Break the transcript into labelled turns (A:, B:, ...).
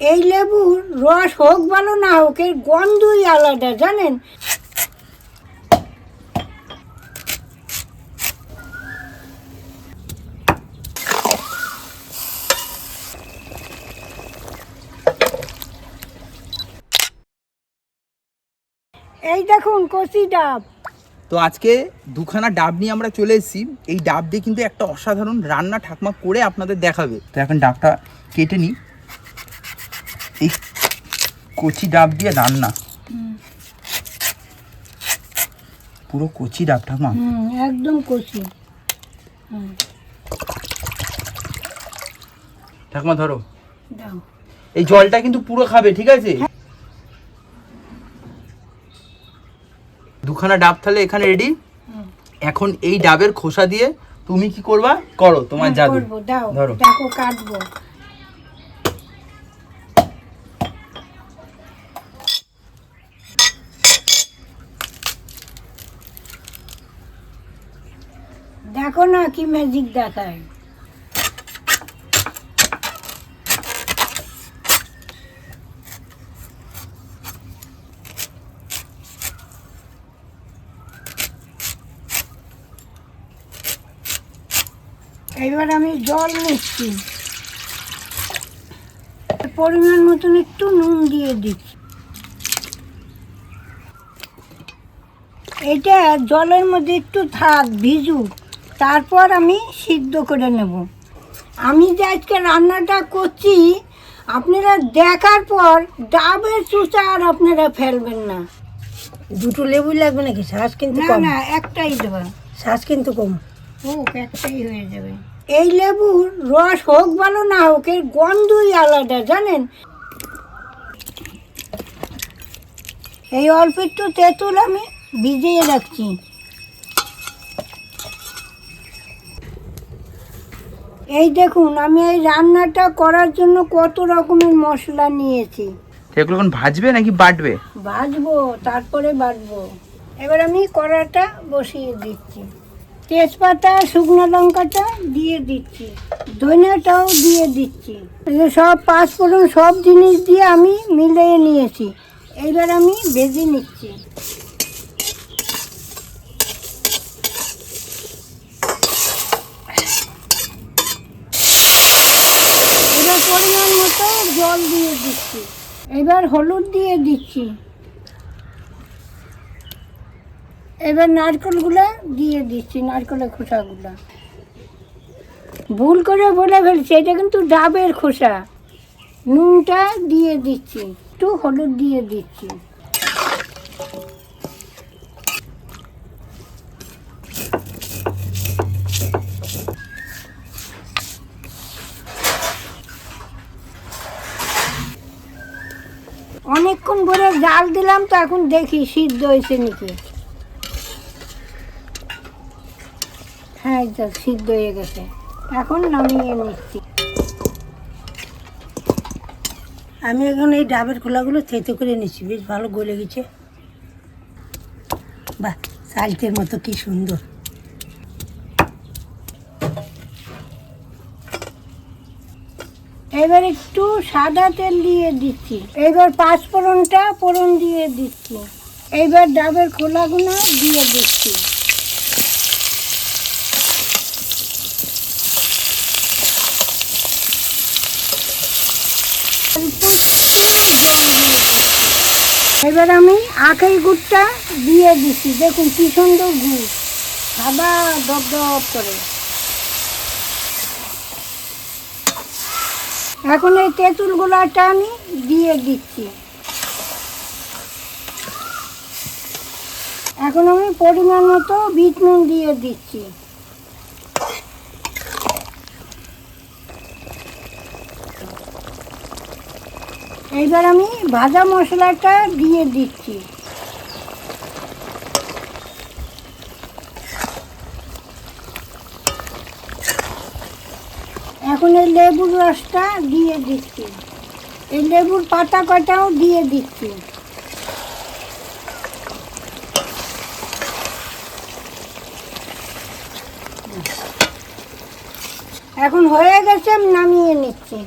A: এই লেবুর রস হোক ভালো না হোক, এর গন্ধই আলাদা, জানেন? এই দেখুন, কচি ডাব।
B: তো আজকে দুখানা ডাব নিয়ে আমরা চলে এসেছি। এই ডাব দিয়ে কিন্তু একটা অসাধারণ রান্না ঠাকমা করে আপনাদের দেখাবে। তো এখন ডাবটা কেটে নিই। এই কচি ডাব দিয়ে রান্না। পুরো কচি ডাব ঠাকমা।
A: হুম একদম কচি।
B: ঠাকমা ধরো। এই জলটা কিন্তু পুরো খাবে ঠিক আছে? দুখানা ডাব তাহলে এখানে রেডি এখন এই ডাবের খোসা দিয়ে তুমি কি করবা? করো তোমার
A: হ্যাঁ,
B: জাদু। ধরো।
A: দেখো কাটবো। দেখো না কি ম্যাজিক দেখায়। এবার আমি জল নিচ্ছি। পরিমাণ মতন একটু নুন দিয়ে দিচ্ছি। এটা জলের মধ্যে একটু থাক, ভিজুক। তারপর আমি সিদ্ধ করে নেব। আমি যে আজকে রান্নাটা করছি আপনারা দেখার পর ডাবের চুচা আর আপনারা ফেলবেন না।
C: দুটো লেবু লাগবে নাকি? শ্বাস কিন্তু
A: না না একটাই দেবেন
C: শ্বাস কিন্তু কম।
A: হোক একটাই হয়ে যাবে। এই লেবুর রস হোক ভালো না হোক এর গন্ধই আলাদা জানেন? এই অল্প একটু তেঁতুল আমি ভিজিয়ে রাখছি। এই দেখুন আমি এই রান্নাটা করার জন্য কত রকমের মশলা নিয়েছি।
B: এখন ভাজবে নাকি বাটবে?
A: ভাজবো তারপরে বাটবো। এবার আমি কড়াটা বসিয়ে দিচ্ছি। তেজপাতা শুকনো লঙ্কাটা দিয়ে দিচ্ছি। ধনিয়াটাও দিয়ে দিচ্ছি। সব পাঁচফোড়ন সব জিনিস দিয়ে আমি মিলিয়ে নিয়েছি। এবার আমি ভেজে নিচ্ছি এবার পরিমাণ মতো জল দিয়ে দিচ্ছি। এবার হলুদ দিয়ে দিচ্ছি। এবার নারকলগুলো দিয়ে দিচ্ছি, নারকেলের খোসাগুলো। ভুল করে বলে ফেলছি, এটা কিন্তু ডাবের খোসা। নুনটা দিয়ে দিচ্ছি, একটু হলুদ দিয়ে দিচ্ছি। অনেকক্ষণ ধরে জাল দিলাম তো এখন দেখি সিদ্ধ হয়েছে নাকি। হ্যাঁ সিদ্ধ হয়ে গেছে। এখন নামিয়ে নিচ্ছি।
C: আমি এখন এই ডাবের খোলাগুলো থেতে করে নিচ্ছি, বেশ ভালো গলে গেছে। বাহ সালটের মতো কি সুন্দর।
A: এবার একটু সাদা তেল দিয়ে দিচ্ছি। এবার পাঁচ ফোড়নটা ফোড়ন দিয়ে দিচ্ছি। এইবার ডাবের খোলাগুলো দিয়ে দিচ্ছি। এবার আমি আখের গুড়টা দিয়ে দিচ্ছি। দেখুন কি সুন্দর গুড়। সাদা দপ দপ করে। এখন এই তেঁতুল গুলাটা আমি দিয়ে দিচ্ছি। এখন আমি পরিমাণ মতো বিট নুন দিয়ে দিচ্ছি। এইবার আমি ভাজা মশলাটা দিয়ে দিচ্ছি। এখন এই লেবুর রসটা দিয়ে দিচ্ছি। এই লেবুর পাতা কটাও দিয়ে দিচ্ছি। এখন হয়ে গেছে, নামিয়ে নিচ্ছি।